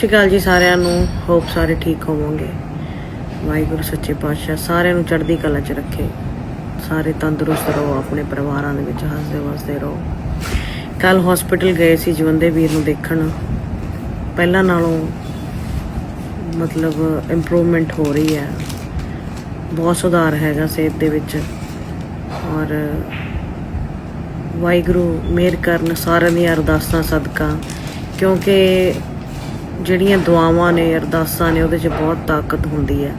ਸਤਿ ਸ਼੍ਰੀ ਅਕਾਲ ਜੀ ਸਾਰਿਆਂ ਨੂੰ। ਹੋਪ ਸਾਰੇ ਠੀਕ ਹੋਵੋਗੇ। ਵਾਹਿਗੁਰੂ, ਸੱਚੇ ਪਾਤਸ਼ਾਹ, ਸਾਰਿਆਂ ਨੂੰ ਚੜ੍ਹਦੀ ਕਲਾ 'ਚ ਰੱਖੇ। ਸਾਰੇ ਤੰਦਰੁਸਤ ਰਹੋ, ਆਪਣੇ ਪਰਿਵਾਰਾਂ ਦੇ ਵਿੱਚ ਹੱਸਦੇ ਵਸਦੇ ਰਹੋ। ਕੱਲ ਹਸਪੀਟਲ ਗਏ ਸੀ ਜਵੰਦੇ ਵੀਰ ਨੂੰ ਦੇਖਣ। ਪਹਿਲਾਂ ਨਾਲੋਂ ਮਤਲਬ ਇੰਪਰੂਵਮੈਂਟ ਹੋ ਰਹੀ ਹੈ। ਬਹੁਤ ਸੁਧਾਰ ਹੈਗਾ ਸਿਹਤ ਦੇ ਵਿੱਚ। ਔਰ ਵਾਹਿਗੁਰੂ, ਮਿਹਰ ਕਰਨ ਸਾਰਿਆਂ ਦੀਆਂ ਅਰਦਾਸਾਂ, ਸਦਕਾ। ਕਿਉਂਕਿ ਜਿਹੜੀਆਂ ਦੁਆਵਾਂ ਨੇ, ਅਰਦਾਸਾਂ ਨੇ, ਉਹਦੇ 'ਚ ਬਹੁਤ ਤਾਕਤ ਹੁੰਦੀ ਹੈ।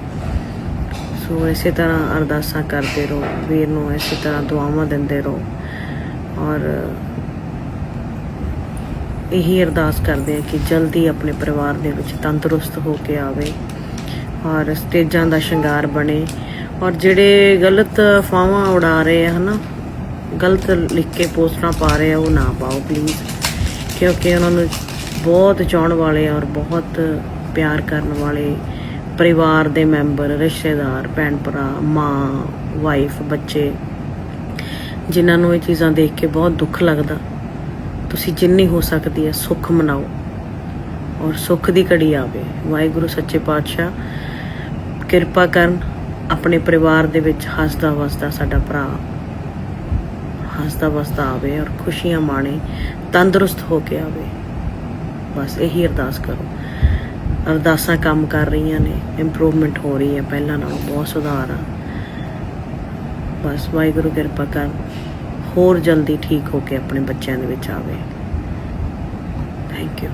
ਸੋ ਇਸੇ ਤਰ੍ਹਾਂ ਅਰਦਾਸਾਂ ਕਰਦੇ ਰਹੋ, ਵੀਰ ਨੂੰ ਇਸੇ ਤਰ੍ਹਾਂ ਦੁਆਵਾਂ ਦਿੰਦੇ ਰਹੋ। ਔਰ ਇਹੀ ਅਰਦਾਸ ਕਰਦੇ ਆ ਕਿ ਜਲਦੀ ਆਪਣੇ ਪਰਿਵਾਰ ਦੇ ਵਿੱਚ ਤੰਦਰੁਸਤ ਹੋ ਕੇ ਆਵੇ ਔਰ ਸਟੇਜਾਂ ਦਾ ਸ਼ਿੰਗਾਰ ਬਣੇ। ਔਰ ਜਿਹੜੇ ਗਲਤ ਅਫਵਾਹਾਂ ਉਡਾ ਰਹੇ ਆ, ਹਨਾ, ਗਲਤ ਲਿਖ ਕੇ ਪੋਸਟਾਂ ਪਾ ਰਹੇ ਆ, ਉਹ ਨਾ ਪਾਓ ਪਲੀਜ਼ ਕਿਉਂਕਿ ਉਹਨਾਂ ਨੂੰ ਬਹੁਤ ਚਾਹਣ ਵਾਲੇ ਔਰ ਬਹੁਤ ਪਿਆਰ ਕਰਨ ਵਾਲੇ ਪਰਿਵਾਰ ਦੇ ਮੈਂਬਰ, ਰਿਸ਼ਤੇਦਾਰ, ਭੈਣ ਭਰਾ, ਮਾਂ ਵਾਈਫ ਬੱਚੇ, ਜਿਨ੍ਹਾਂ ਨੂੰ ਇਹ ਚੀਜ਼ਾਂ ਦੇਖ ਕੇ ਬਹੁਤ ਦੁੱਖ ਲੱਗਦਾ। ਤੁਸੀਂ ਜਿੰਨੀ ਹੋ ਸਕਦੀ ਹੈ ਸੁੱਖ ਮਨਾਓ ਔਰ ਸੁੱਖ ਦੀ ਘੜੀ ਆਵੇ। ਵਾਹਿਗੁਰੂ, ਸੱਚੇ ਪਾਤਸ਼ਾਹ, ਕਿਰਪਾ ਕਰਨ ਆਪਣੇ ਪਰਿਵਾਰ ਦੇ ਵਿੱਚ ਹੱਸਦਾ ਵਸਦਾ ਸਾਡਾ ਭਰਾ ਹੱਸਦਾ ਵਸਦਾ ਆਵੇ ਔਰ ਖੁਸ਼ੀਆਂ ਮਾਣੇ, ਤੰਦਰੁਸਤ ਹੋ ਕੇ ਆਵੇ। ਬਸ ਇਹੀ ਅਰਦਾਸ ਕਰੋ। ਅਰਦਾਸਾਂ ਕੰਮ ਕਰ ਰਹੀਆਂ ਨੇ ਇੰਪਰੂਵਮੈਂਟ ਹੋ ਰਹੀ ਹੈ, ਪਹਿਲਾਂ ਨਾਲੋਂ ਬਹੁਤ ਸੁਧਾਰ ਆ। ਬਸ ਵਾਹਿਗੁਰੂ ਕਿਰਪਾ ਕਰ, ਹੋਰ ਜਲਦੀ ਠੀਕ ਹੋ ਕੇ ਆਪਣੇ ਬੱਚਿਆਂ ਦੇ ਵਿੱਚ ਆਵੇ। Thank you